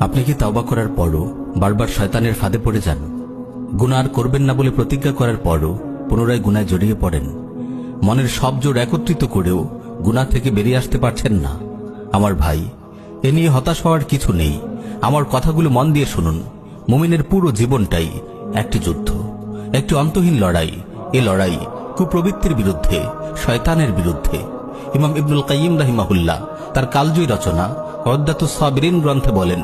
আপনি কি তাওবা করার পরও বারবার শয়তানের ফাঁদে পড়ে যান? গুনার করবেন না বলে প্রতিজ্ঞা করার পরও পুনরায় গুনায় জড়িয়ে পড়েন। মনের সব জোর একত্রিত করেও গুনাহ থেকে বেরিয়ে আসতে পারছেন না। আমার ভাই, এ নিয়ে হতাশ হওয়ার কিছু নেই। আমার কথাগুলো মন দিয়ে শুনুন। মুমিনের পুরো জীবনটাই একটি যুদ্ধ, একটি অন্তহীন লড়াই। এ লড়াই কুপ্রবৃত্তির বিরুদ্ধে, শয়তানের বিরুদ্ধে। ইমাম ইবনুল কাইম রাহিমাহুল্লাহ। তার কালজয়ী রচনা অদ্দাতু সাবিরিন গ্রন্থে বলেন,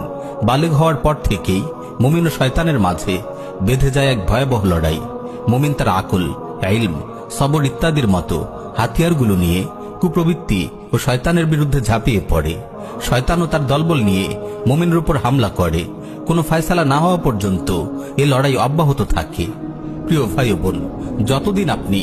বালেগ হওয়ার পর থেকেই মুমিন ও শয়তানের মাঝে বেঁধে যায় এক ভয়াবহ লড়াই। মুমিন তার আকল, ইলম, সবর ইত্যাদির মতো হাতিয়ারগুলো নিয়ে কুপ্রবৃত্তি ও শয়তানের বিরুদ্ধে ঝাঁপিয়ে পড়ে। শয়তান ও তার দলবল নিয়ে মুমিনের উপর হামলা করে। কোনো ফয়সালা না হওয়া পর্যন্ত এ লড়াই অব্যাহত থাকে। প্রিয় ভাই বোন, যতদিন আপনি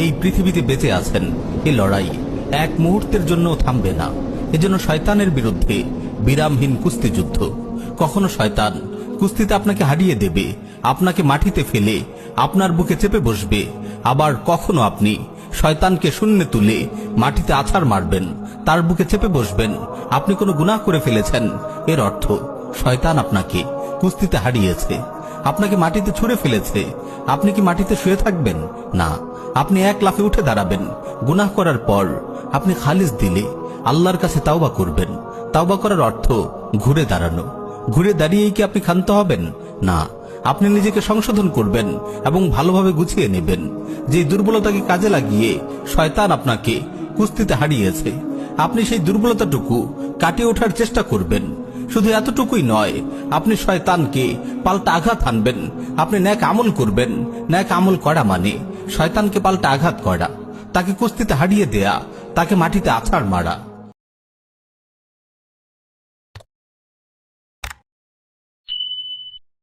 এই পৃথিবীতে বেঁচে আছেন, এ লড়াই এক মুহূর্তের জন্য থামবে না। এজন্য শয়তানের বিরুদ্ধে বিরামহীন কুস্তিযুদ্ধ। কখনো শয়তান কুস্তিতে আপনাকে হারিয়ে দেবে, আপনাকে মাটিতে ফেলে, আপনার বুকে চেপে বসবে। আবার কখনো আপনি শয়তানকে শূন্যে তুলে মাটিতে আছাড় মারবেন, তার বুকে চেপে বসবেন। আপনি কোনো গুনাহ করে ফেলেছেন, এর অর্থ শয়তান আপনাকে কুস্তিতে হারিয়েছে। আপনাকে মাটিতে ছুঁড়ে ফেলেছে। আপনি কি মাটিতে শুয়ে থাকবেন? না। আপনি এক লাফে উঠে দাঁড়াবেন। গুনাহ করার পর আপনি খালিস দিলে আল্লাহর কাছে তাওবা করবেন। তাওবা করার অর্থ ঘুরে দাঁড়ানো। ঘুরে দাঁড়িয়েই কি আপনি ক্ষান্ত হবেন? না, আপনি নিজেকে সংশোধন করবেন এবং ভালোভাবে গুছিয়ে নেবেন। যে দুর্বলতাকে কাজে লাগিয়ে শয়তান আপনাকে কুস্তিতে হারিয়েছে, আপনি সেই দুর্বলতাটুকু কাটিয়ে ওঠার চেষ্টা করবেন। শুধু এতটুকুই নয়, আপনি শয়তানকে পাল্টা আঘাত আনবেন। আপনি ন্যাক আমল করবেন। ন্যাক আমল করা মানে শয়তানকে পাল্টা আঘাত করা। তাকে কুস্তিতে হারিয়ে দেয়া তাকে মাটিতে আছাড় মারা।